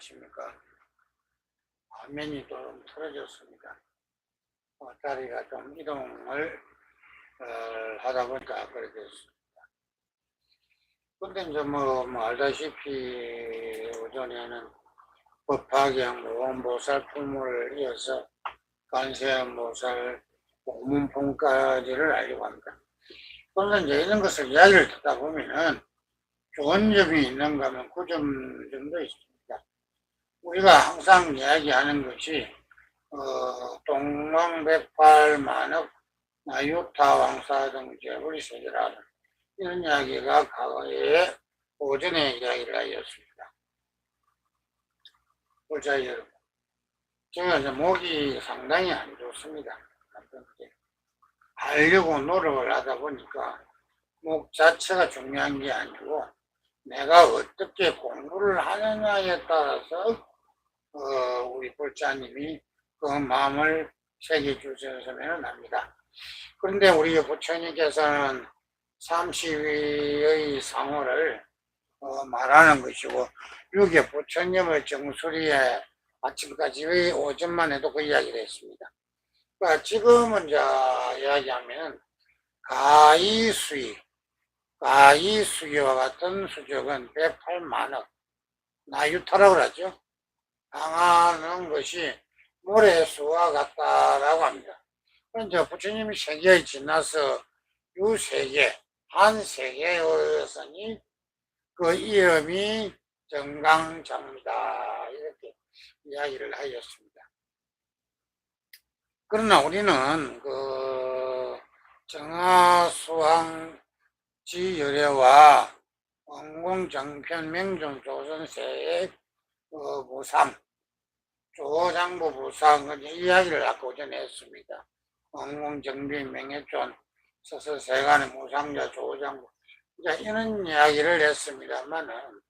안녕하십니까. 화면이 좀 틀어졌습니다. 어, 다리가 좀 이동을 어, 하다 보니까 그렇게 됐습니다. 근데 이제 뭐, 뭐 알다시피 오전에는 법화경 원보살 품을 이어서 관세음보살 공문품까지를 알려고 합니다. 그런데 이제 이런 것을 이야기를 듣다 보면은 좋은 점이 있는가 하면 그점 정도 있습니다. 우리가 항상 이야기하는 것이 어, 동왕백발 만억 나유타 왕사 등 재불이 세계라는 이런 이야기가 과거에 오전에 이야기를 하였습니다. 보자 여러분. 이제 목이 상당히 안 좋습니다. 알려고 노력을 하다 보니까 목 자체가 중요한 게 아니고 내가 어떻게 공부를 하느냐에 따라서 어, 우리 볼자님이 그 마음을 새겨 주셨으면 합니다. 그런데 우리 부처님께서는 30위의 상호를 어, 말하는 것이고 육의 부처님의 정수리에 아침까지의 오전만 해도 그 이야기를 했습니다. 그러니까 지금은 이제 이야기하면 가이수이 가이수기와 같은 수적은 108만억 나유타라고 하죠. 강하는 것이 모래수와 같다라고 합니다. 그런데 부처님이 세계에 지나서 유 세계, 한 세계였으니 그 이름이 정강장이다. 이렇게 이야기를 하였습니다. 그러나 우리는 그 정하수왕 지열애와 원공정편 명종 조선세의 어, 무상 조장부 무상 그 이야기를 아까 오전에 했습니다. 원공정비 명예존 서서세간의 무상자 조장부 이제 이런 이야기를 했습니다만은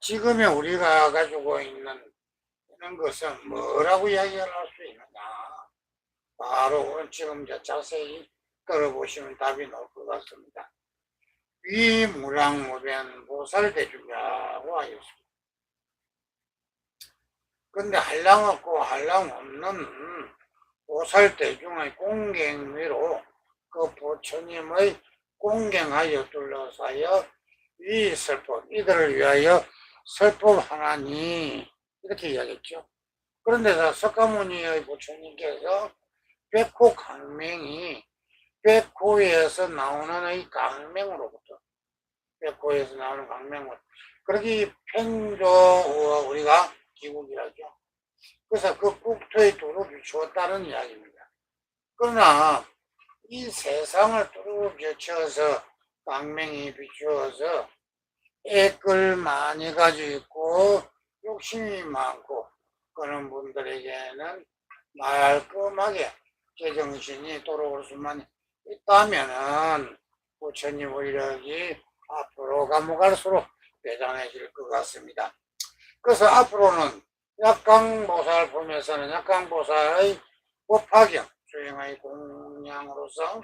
지금의 우리가 가지고 있는 이런 것은 뭐라고 이야기를 할수 있느냐 바로 지금 자세히 끌어보시면 답이 나올 것 같습니다. 위무량무변 보살대주라고 하였습니다. 근데 한량 없고 한량 없는 보살대 중의 공경위로 그 부처님의 공경하여 둘러싸여 위 설법, 이들을 위하여 설법하나니 이렇게 이야기했죠. 그런데 석가모니의 부처님께서 백호 강명이 백호에서 나오는 이 강명으로부터 백호에서 나오는 강명으로 그렇게 편조와 우리가 기국이라죠. 그래서 그 국토의 도로 비추었다는 이야기입니다. 그러나 이 세상을 뚜루 비춰서 강명이 비추어서 애끌 많이 가지고 있고 욕심이 많고 그런 분들에게는 말끔하게 제정신이 돌아올 수만 있다면은 부처님 의력이 앞으로 가면 갈수록 대단해질 것 같습니다. 그래서 앞으로는 약강보살 보면서는 약강보살의 법화경 수행의 공양으로서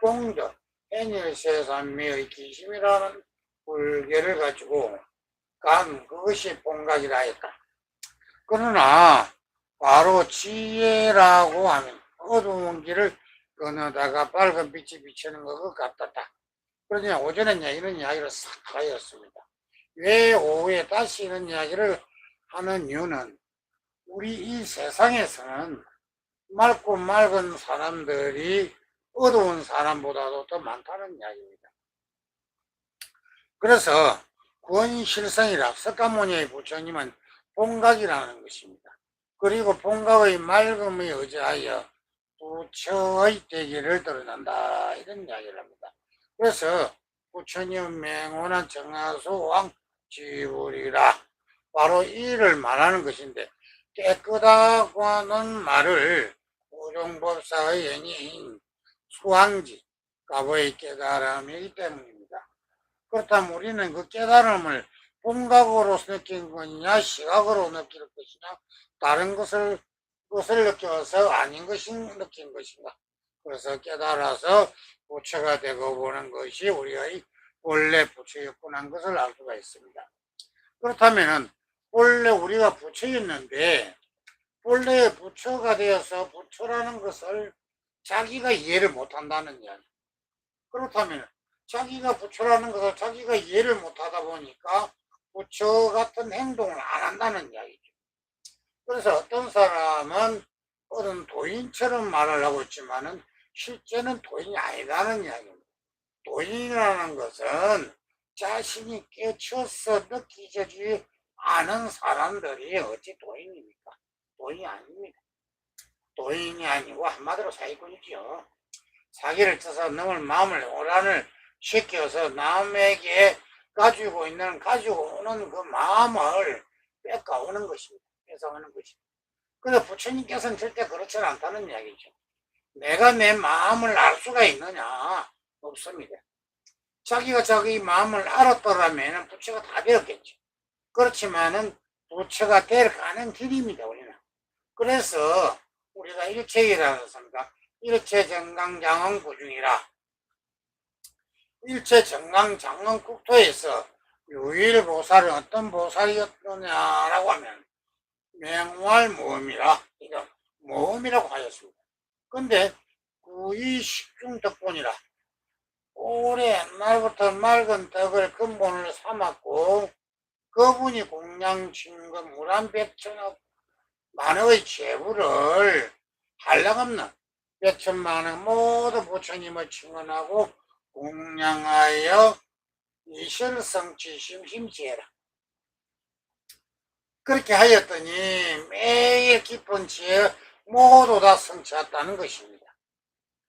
공덕 해닐세산미의 기심이라는 불계를 가지고 간 그것이 본각이라 했다. 그러나 바로 지혜라고 하면 어두운 길을 건너다가 밝은 빛이 비치는 것 같았다. 그러니 오전에 이런 이야기를 싹 하였습니다. 왜 오후에 다시 이런 이야기를 하는 이유는 우리 이 세상에서는 맑고 맑은 사람들이 어두운 사람보다도 더 많다는 이야기입니다. 그래서 구원실성이라 석가모니의 부처님은 본각이라는 것입니다. 그리고 본각의 맑음에 의지하여 부처의 대기를 드러난다 이런 이야기를 합니다. 그래서 부처님 맹원한 정하수 왕 지불이라 바로 이를 말하는 것인데 깨끗하고 하는 말을 우종법사의 연인 수왕지 가보의 깨달음이기 때문입니다. 그렇다면 우리는 그 깨달음을 본각으로 느낀 것이냐 시각으로 느낄 것이냐 다른 것을 것을 느껴서 아닌 것이 느낀 것인가 그래서 깨달아서 부처가 되고 보는 것이 우리의 원래 부처였구나 한 것을 알 수가 있습니다. 그렇다면 본래 우리가 부처였는데 본래 부처가 되어서 부처라는 것을 자기가 이해를 못한다는 이야기. 그렇다면 자기가 부처라는 것을 자기가 이해를 못하다 보니까 부처 같은 행동을 안 한다는 이야기죠. 그래서 어떤 사람은 어떤 도인처럼 말을 하고 있지만은 실제는 도인이 아니라는 이야기입니다. 도인이라는 것은 자신이 깨쳐서 느끼지 않은 사람들이 어찌 도인입니까? 도인이 아닙니다. 도인이 아니고 한마디로 사기꾼이죠. 사기를 쳐서 넘을 마음을 오란을 시켜서 남에게 가지고 있는 가지고 오는 그 마음을 뺏어오는 것입니다. 뺏어오는 것입니다. 그래서 부처님께서는 절대 그렇지는 않다는 이야기죠. 내가 내 마음을 알 수가 있느냐? 없습니다. 자기가 자기 마음을 알았더라면 부처가 다 되었겠죠. 그렇지만은 부처가 될 가는 길입니다, 우리는. 그래서 우리가 일체이라고 했습니다. 일체 정강 장엄 구중이라. 일체 정강 장엄 국토에서 유일 보살은 어떤 보살이었느냐라고 하면 맹활 모험이라 이런 모험이라고 하였습니다. 근데 구이 식중 덕분이라 오래 옛날부터 맑은 덕을 근본을 삼았고 그분이 공양 진금 우란 백천억 만의 제부를 한량없는 백천만의 모두 부처님을 증언하고 공양하여 이실성치 심심지해라. 그렇게 하였더니 매일 깊은 지혜 모두 다 성취했다는 것입니다.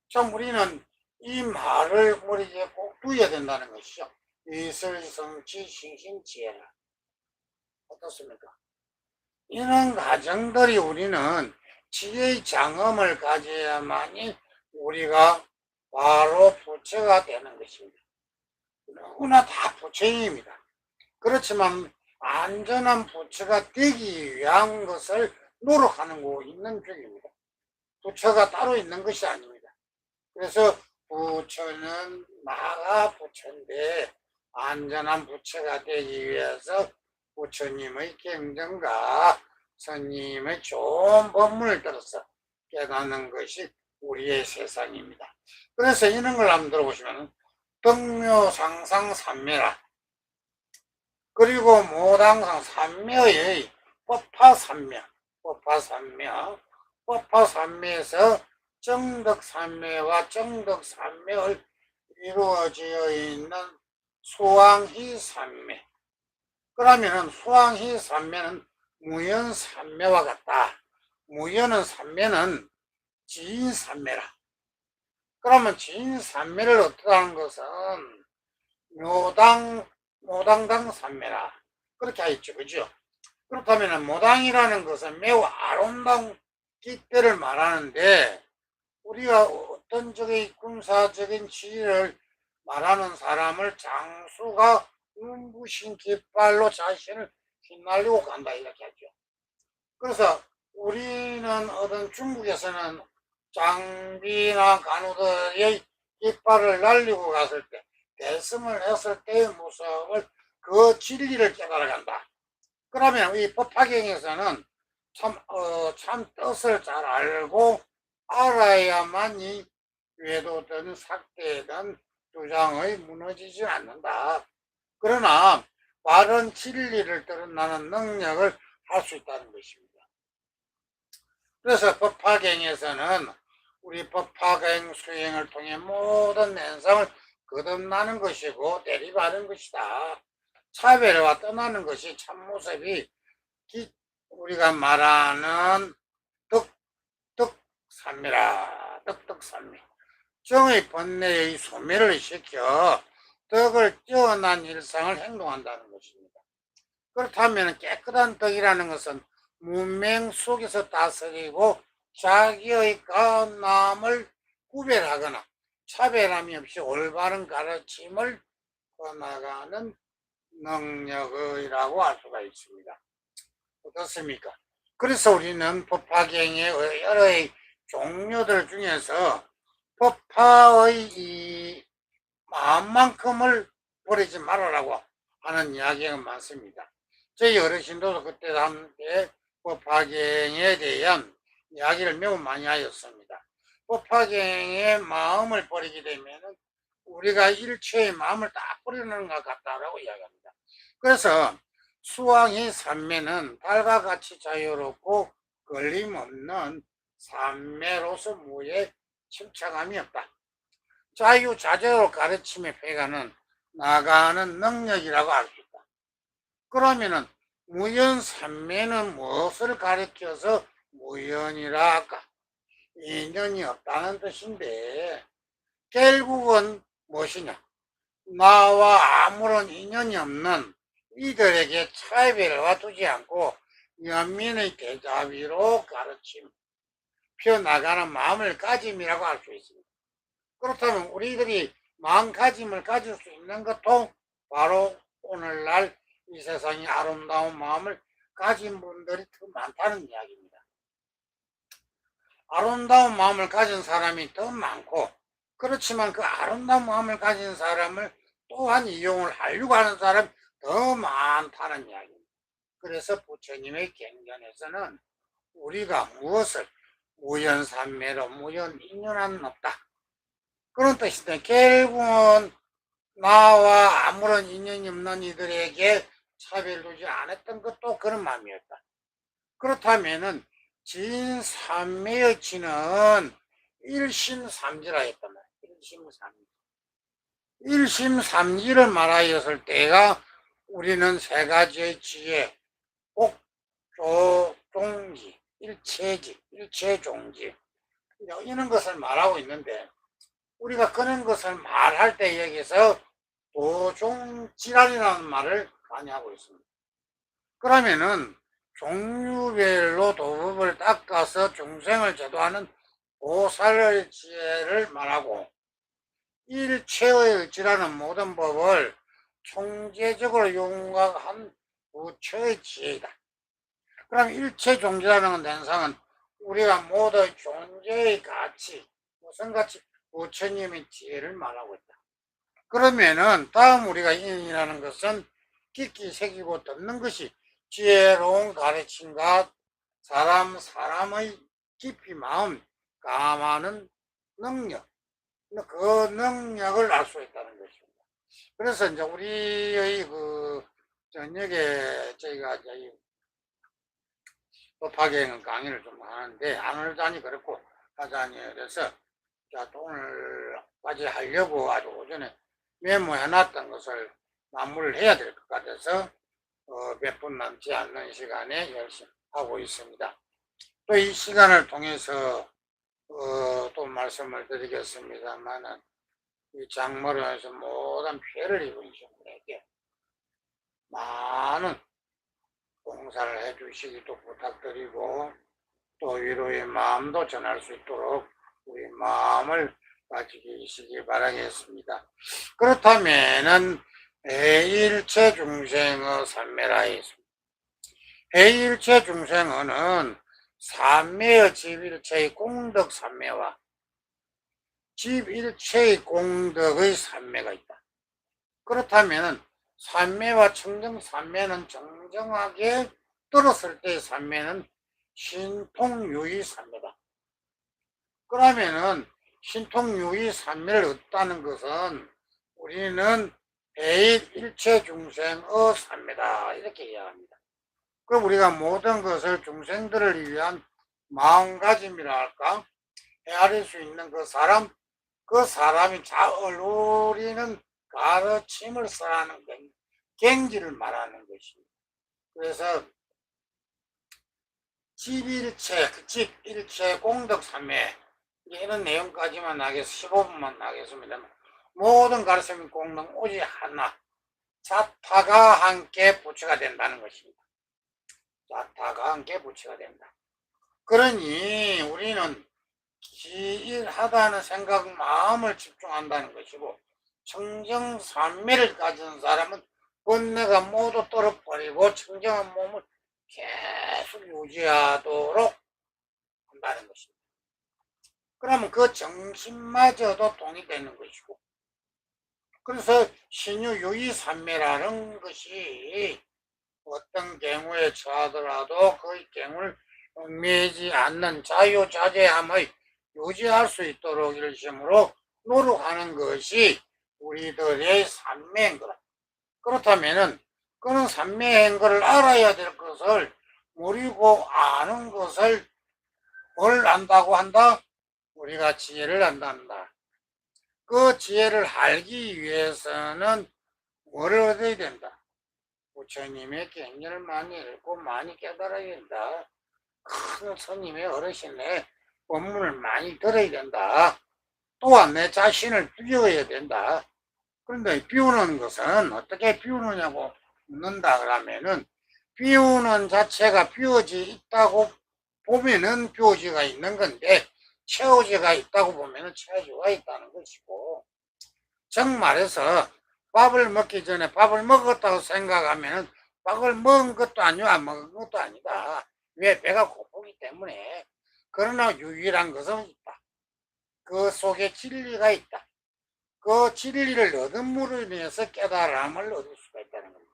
참 우리는 이 말을 머리에 꼭 두어야 된다는 것이죠. 이슬성치 심심지해라. 어떻습니까? 이런 과정들이 우리는 지혜의 장엄을 가져야만이 우리가 바로 부처가 되는 것입니다. 누구나 다 부처입니다. 그렇지만 안전한 부처가 되기 위한 것을 노력하는 거 있는 중입니다. 부처가 따로 있는 것이 아닙니다. 그래서 부처는 나가 부처인데 안전한 부처가 되기 위해서 부처님의 경전과 스님의 좋은 법문을 들어서 깨닫는 것이 우리의 세상입니다. 그래서 이런 걸 한번 들어보시면 덕묘상상 삼매라. 그리고 모당상 삼매의 법화삼매 법화삼매 법화삼매에서 정덕삼매와 정덕삼매를 이루어져 있는 수왕희삼매 그러면은 수왕희 삼매는 무연 삼매와 같다. 무연은 삼매는 지인 삼매라. 그러면 지인 삼매를 어떠하는 것은 묘당 모당당 삼매라. 그렇게 하였죠. 그죠? 그렇다면 모당이라는 것은 매우 아름다운 기대를 말하는데 우리가 어떤 적의 군사적인 지위를 말하는 사람을 장수가 눈부신 깃발로 자신을 휘날리고 간다 이렇게 하죠. 그래서 우리는 어떤 중국에서는 장비나 간우들의 깃발을 날리고 갔을 때 대승을 했을 때의 모습을 그 진리를 깨달아 간다. 그러면 이 법화경에서는 참, 어, 참 뜻을 잘 알고 알아야만이 외도든 삭대든 주장의 무너지지 않는다. 그러나 바른 진리를 드러나는 능력을 할 수 있다는 것입니다. 그래서 법화경에서는 우리 법화경 수행을 통해 모든 nen상을 거듭나는 것이고 대립하는 것이다. 차별과 떠나는 것이 참모습이 우리가 말하는 삼미라. 덕덕삼미. 정의 번뇌의 소멸을 시켜 덕을 뛰어난 일상을 행동한다는 것입니다. 그렇다면 깨끗한 덕이라는 것은 문맹 속에서 다스리고 자기의 가남을 구별하거나 차별함이 없이 올바른 가르침을 떠나가는 능력이라고 할 수가 있습니다. 어떻습니까? 그래서 우리는 법화경의 여러 종류들 중에서 법화의 이 마음만큼을 버리지 말아라고 하는 이야기가 많습니다. 저희 어르신도 그때 당시에 법화경에 대한 이야기를 매우 많이 하였습니다. 법화경의 마음을 버리게 되면은 우리가 일체의 마음을 딱 버리는 것 같다라고 이야기합니다. 그래서 수왕이 삼매는 달과 같이 자유롭고 걸림없는 삼매로서 무에 침착함이 없다. 자유자재로 가르침의 폐가는 나가는 능력이라고 할 수 있다. 그러면은 무연 삼매는 무엇을 가르쳐서 무연이라 할까? 인연이 없다는 뜻인데 결국은 무엇이냐? 나와 아무런 인연이 없는 이들에게 차별과 두지 않고 연민의 대자비로 가르침, 펴나가는 마음을 가짐이라고 할 수 있습니다. 그렇다면 우리들이 마음가짐을 가질 수 있는 것도 바로 오늘날 이 세상의 아름다운 마음을 가진 분들이 더 많다는 이야기입니다. 아름다운 마음을 가진 사람이 더 많고 그렇지만 그 아름다운 마음을 가진 사람을 또한 이용을 하려고 하는 사람이 더 많다는 이야기입니다. 그래서 부처님의 경전에서는 우리가 무엇을 무연산매로 무연인연한 없다. 그런 뜻인데 결국은 나와 아무런 인연이 없는 이들에게 차별 두지 않았던 것도 그런 마음이었다. 그렇다면은 진삼매의 진은 일심삼지라 했단 말이야. 일심삼지. 일심삼지를 말하였을 때가 우리는 세 가지의 지혜, 꼭, 조, 종지, 일체지, 일체종지 이런 것을 말하고 있는데 우리가 그런 것을 말할 때 여기서 도종지랄이라는 말을 많이 하고 있습니다. 그러면은 종류별로 도법을 닦아서 중생을 제도하는 보살의 지혜를 말하고 일체의 지라는 모든 법을 총체적으로 용각한 부처의 지혜이다. 그럼 일체 존재라는 대상은 우리가 모두 존재의 가치, 무슨 가치? 부처님의 지혜를 말하고 있다. 그러면은 다음 우리가 인이라는 것은 깊이 새기고 듣는 것이 지혜로운 가르침과 사람 사람의 깊이 마음 감하는 능력 그 능력을 알 수 있다는 것입니다. 그래서 이제 우리의 그 저녁에 저희가 저희 법학행 강의를 좀 하는데 안을다니 그렇고 하자니 그래서 자 오늘까지 하려고 아주 오전에 메모해놨던 것을 마무리를 해야 될 것 같아서 어, 몇 분 남지 않는 시간에 열심히 하고 있습니다. 또 이 시간을 통해서 어, 또 말씀을 드리겠습니다만은 이 장모로에서 모든 피해를 입은 분에게 많은 봉사를 해주시기도 부탁드리고 또 위로의 마음도 전할 수 있도록 우리 마음을 가지시기 바라겠습니다. 그렇다면은 해일체 중생의 삼매라에 있습니다. 해일체 중생은 삼매의 집일체의 공덕 삼매와 집일체의 공덕의 삼매가 있다. 그렇다면 삼매와 청정 삼매는 정 정하게 들었을 때의 삼매는 신통유의 삼매다. 그러면은 신통유의 삼매를 얻다는 것은 우리는 배일 일체 중생의 삼매다 이렇게 이야기합니다. 그럼 우리가 모든 것을 중생들을 위한 마음가짐이라 할까 헤아릴 수 있는 그 사람 그 사람이 잘 어울리는 가르침을 써라는 갱지를 말하는 것입니다. 그래서 집일체, 그 집일체 공덕삼매 이런 내용까지만 나겠 15분만 나겠습니다. 모든 가르침 공동 오직 하나 자타가 함께 부처가 된다는 것입니다. 자타가 함께 부처가 된다. 그러니 우리는 기일하다는 생각 마음을 집중한다는 것이고 청정삼매를 가진 사람은 번뇌가 모두 떨어버리고 청정한 몸을 계속 유지하도록 한다는 것입니다. 그러면 그 정신마저도 동의되는 것이고 그래서 신유 유의삼매라는 것이 어, 어떤 경우에 처하더라도 그 경우를 얽매이지 않는 자유자재함의 유지할 수 있도록 일심으로 노력하는 것이 우리들의 삶인 거라. 그렇다면은 그는 산매인 것을 알아야 될 것을 모르고 아는 것을 뭘 안다고 한다? 우리가 지혜를 안단다. 그 지혜를 알기 위해서는 뭐를 얻어야 된다? 부처님의 경전을 많이 읽고 많이 깨달아야 된다. 큰 스님의 어르신의 법문을 많이 들어야 된다. 또한 내 자신을 비워야 된다. 그런데 비우는 것은 어떻게 비우느냐고 묻는다 그러면은 비우는 자체가 비워지 있다고 보면은 비워지가 있는 건데 채워지가 있다고 보면은 채워지가 있다는 것이고 정말해서 밥을 먹기 전에 밥을 먹었다고 생각하면은 밥을 먹은 것도 아니고 안 먹은 것도 아니다. 왜 배가 고프기 때문에 그러나 유일한 것은 있다. 그 속에 진리가 있다. 그 진리를 얻음으로 인해서 깨달음을 얻을 수가 있다는 겁니다.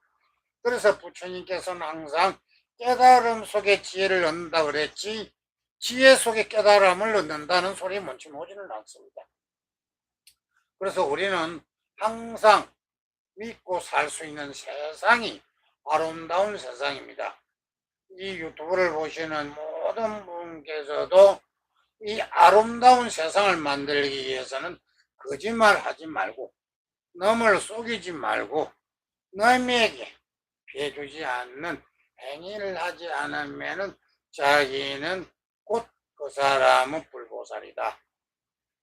그래서 부처님께서는 항상 깨달음 속에 지혜를 얻는다 그랬지 지혜 속에 깨달음을 얻는다는 소리 뭔지 오지는 않습니다. 그래서 우리는 항상 믿고 살 수 있는 세상이 아름다운 세상입니다. 이 유튜브를 보시는 모든 분께서도 이 아름다운 세상을 만들기 위해서는 거짓말 하지 말고 남을 속이지 말고 남에게 피해주지 않는 행위를 하지 않으면은 자기는 곧 그 사람은 불보살이다.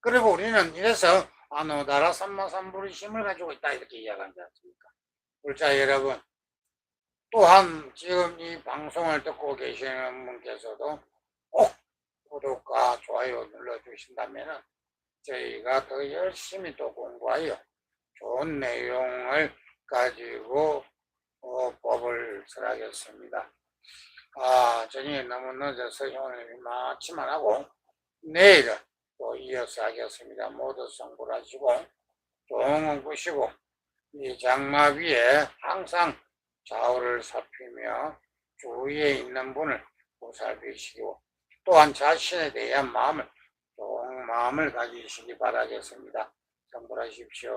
그리고 우리는 이래서 아노다라 삼마삼부리심을 가지고 있다 이렇게 이야기하지 않습니까? 불자 여러분 또한 지금 이 방송을 듣고 계시는 분께서도 꼭 구독과 좋아요 눌러주신다면 저희가 더 열심히 또 공부하여 좋은 내용을 가지고 어, 법을 설하겠습니다. 아, 저녁에 너무 늦어서 오늘 마치만 하고 내일 또 이어서 하겠습니다. 모두 성불하시고 좋은 꾸시고 이 장마 위에 항상 좌우를 살피며 주위에 있는 분을 보살피시고 또한 자신에 대한 마음을 마음을 가지시기 바라겠습니다. 성불하십시오.